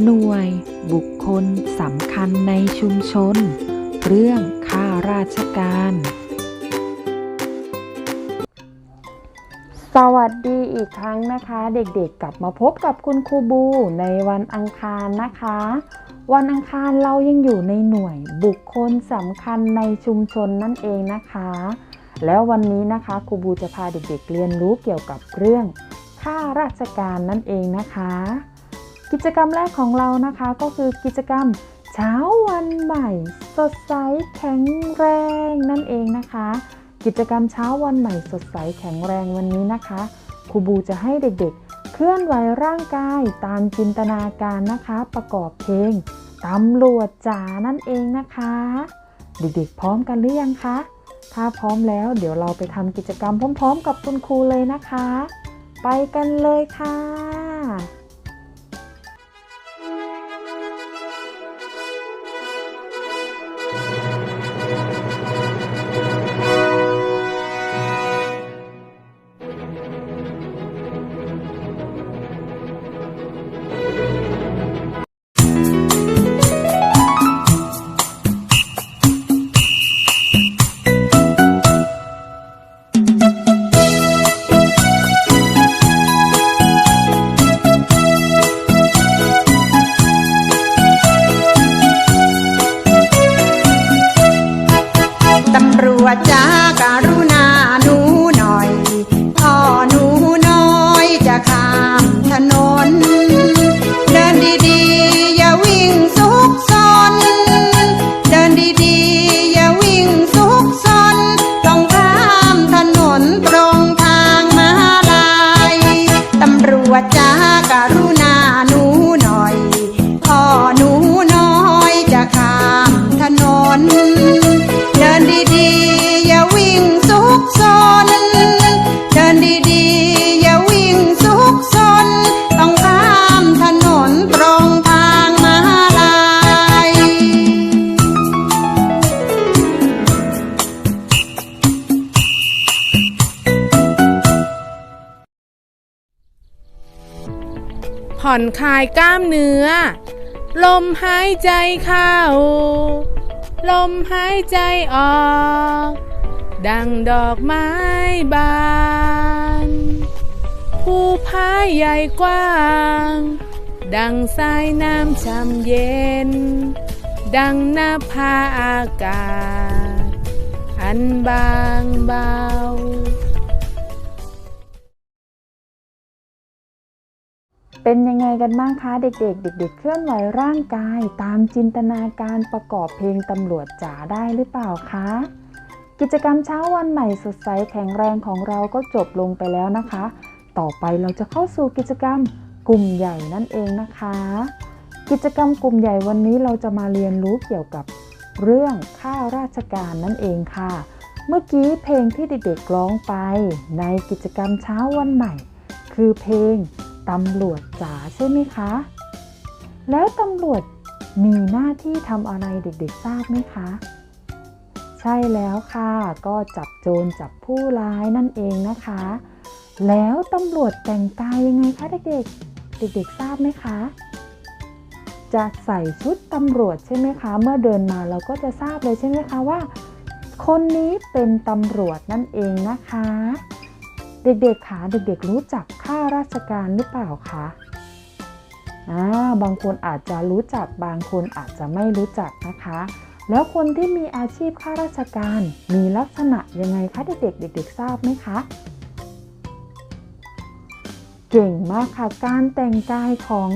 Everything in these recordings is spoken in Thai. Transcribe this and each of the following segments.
หน่วย บุคคลสำคัญในชุมชน เรื่องข้าราชการ สวัสดีอีกครั้งนะคะ เด็กๆกลับมาพบกับคุณครูบูในวันอังคารนะคะ วันอังคารเรายังอยู่ในหน่วยบุคคลสำคัญในชุมชนนั่นเองนะคะ แล้ววันนี้นะคะครูบูจะพาเด็กๆเรียนรู้เกี่ยวกับเรื่องข้าราชการนั่นเองนะคะ กิจกรรมแรกของเรานะคะก็คือกิจกรรมเช้าวันใหม่ สดใสแข็งแรงนั่นเองนะคะ กิจกรรมเช้าวันใหม่ สดใสแข็งแรงวันนี้นะคะครูบูจะให้เด็กๆ เคลื่อนไหวร่างกายตามจินตนาการนะคะ ประกอบเพลงตำรวจจ๋านั่นเองนะคะ เด็กๆ พร้อมกันหรือยังคะ ถ้าพร้อมแล้วเดี๋ยวเราไปทำกิจกรรมพร้อม ๆ กับคุณครูเลยนะคะ ไปกันเลยค่ะ i pacar ผ่อนคลายกล้ามเนื้อ ลมหายใจเข้า ลมหายใจออก ดังดอกไม้บานภูผาใหญ่กว้าง ดังสายน้ำช่ำเย็น ดังหน้าผาอากาศ อันบางเบา เป็นยังไงกันบ้างคะเด็กๆ เด็ก ๆ เคลื่อนไหวร่างกาย ตามจินตนาการประกอบเพลงตำรวจจ๋าได้หรือเปล่าคะ กิจกรรมเช้าวันใหม่สดใสแข็งแรงของเราก็จบลงไปแล้วนะคะ ต่อไปเราจะเข้าสู่กิจกรรมกลุ่มใหญ่นั่นเองนะคะ กิจกรรมกลุ่มใหญ่วันนี้เราจะมาเรียนรู้เกี่ยวกับเรื่องข้าราชการนั่นเองค่ะ เมื่อกี้เพลงที่เด็กๆร้องไป ในกิจกรรมเช้าวันใหม่ คือเพลง ตำรวจจ๋าใช่ไหมคะ แล้วตำรวจมีหน้าที่ทำอะไรเด็กๆทราบไหมคะ ใช่แล้วค่ะ ก็จับโจรจับผู้ร้ายนั่นเองนะคะ แล้วตำรวจแต่งกายยังไงคะเด็กๆ เด็กๆทราบไหมคะ จะใส่ชุดตำรวจใช่ไหมคะ เมื่อเดินมาเราก็จะทราบเลยใช่ไหมคะว่า คนนี้เป็นตำรวจนั่นเองนะคะ เด็กๆคะเด็กๆรู้จักข้าราชการหรือเปล่าคะอ่าบางคนอาจจะรู้จักบางคนอาจจะไม่รู้จักนะคะ แล้วคนที่มีอาชีพข้าราชการมีลักษณะยังไงคะเด็กๆเด็กๆทราบไหมคะเก่งมากค่ะการแต่งกายของ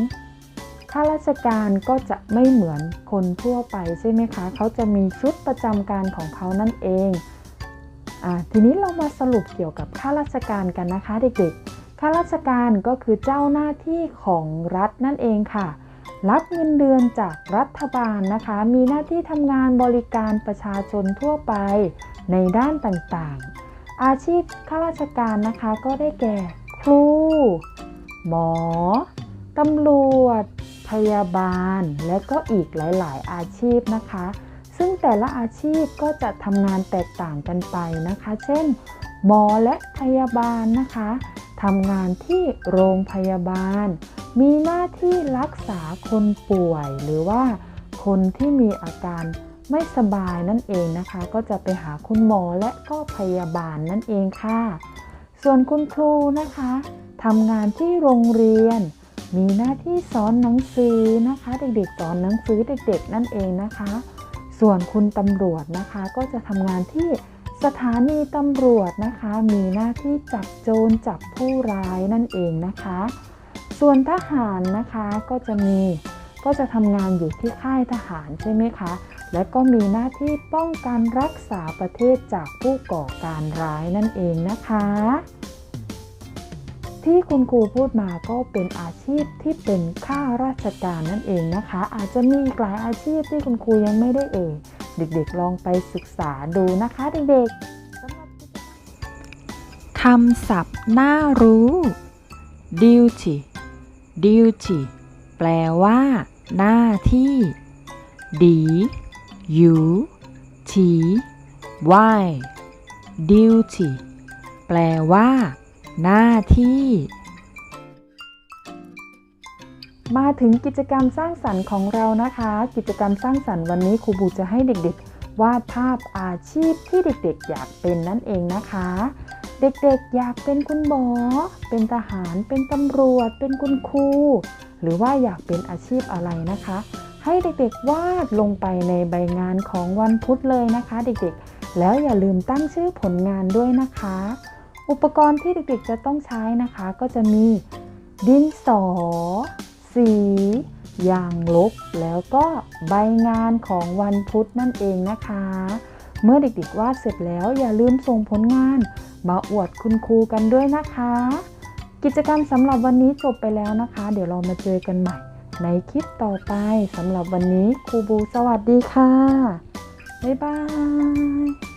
ข้าราชการก็จะไม่เหมือนคนทั่วไปใช่ไหมคะ เขาจะมีชุดประจำการของเขานั่นเอง ทีนี้เรามาสรุปเกี่ยวกับข้าราชการกันนะคะเด็กๆ ข้าราชการก็คือเจ้าหน้าที่ของรัฐนั่นเองค่ะ รับเงินเดือนจากรัฐบาลนะคะ มีหน้าที่ทำงานบริการประชาชนทั่วไปในด้านต่างๆ อาชีพข้าราชการนะคะก็ได้แก่ ครู หมอ ตำรวจ พยาบาล และก็อีกหลาย ๆ อาชีพนะคะ แต่ละอาชีพก็จะทำงานแตกต่างกันไปนะคะ เช่น หมอและพยาบาลนะคะทำงานที่โรงพยาบาล มีหน้าที่รักษาคนป่วย หรือว่าคนที่มีอาการไม่สบายนั่นเองนะคะ ก็จะไปหาคุณหมอและก็พยาบาลนั่นเองค่ะ ส่วนคุณครูนะคะทำงานที่โรงเรียน มีหน้าที่สอนหนังสือนะคะ เด็กๆสอนหนังสือเด็กๆนั่นเองนะคะ ส่วนคุณตำรวจนะคะก็จะทำงานที่สถานีตำรวจนะคะ มีหน้าที่จับโจรจับผู้ร้ายนั่นเองนะคะ ส่วนทหารนะคะก็จะมีก็จะทำงานอยู่ที่ค่ายทหารใช่ไหมคะ และก็มีหน้าที่ป้องกันรักษาประเทศจากผู้ก่อการร้ายนั่นเองนะคะ ที่คุณครูพูดมาก็เป็นอาชีพที่เป็นข้าราชการนั่นเองนะคะ อาจจะมีหลายอาชีพที่คุณครูยังไม่ได้เอ่ยเด็กๆลองไปศึกษาดูนะคะเด็กๆคำศัพท์น่ารู้ duty duty แปลว่า หน้าที่ d u t y duty แปลว่า หน้าที่ มาถึงกิจกรรมสร้างสรรค์ของเรานะคะ กิจกรรมสร้างสรรค์วันนี้ครูบูจะให้เด็กๆ วาดภาพอาชีพที่เด็กๆ อยากเป็นนั่นเองนะคะ เด็กๆ อยากเป็นคุณหมอ เป็นทหาร เป็นตำรวจ เป็นคุณครู หรือว่าอยากเป็นอาชีพอะไรนะคะ ให้เด็กๆ วาดลงไปในใบงานของวันพุธเลยนะคะ เด็กๆ แล้วอย่าลืมตั้งชื่อผลงานด้วยนะคะ อุปกรณ์ที่เด็กๆจะต้องใช้นะคะ ก็จะมีดินสอ สียางลบ แล้วก็ใบงานของวันพุธนั่นเองนะคะ เมื่อเด็กๆวาดเสร็จแล้วอย่าลืมส่งผลงาน มาอวดคุณครูกันด้วยนะคะ กิจกรรมสำหรับวันนี้จบไปแล้วนะคะ เดี๋ยวเรามาเจอกันใหม่ ในคลิปต่อไปสำหรับวันนี้ครูบูสวัสดีค่ะ บ๊ายบาย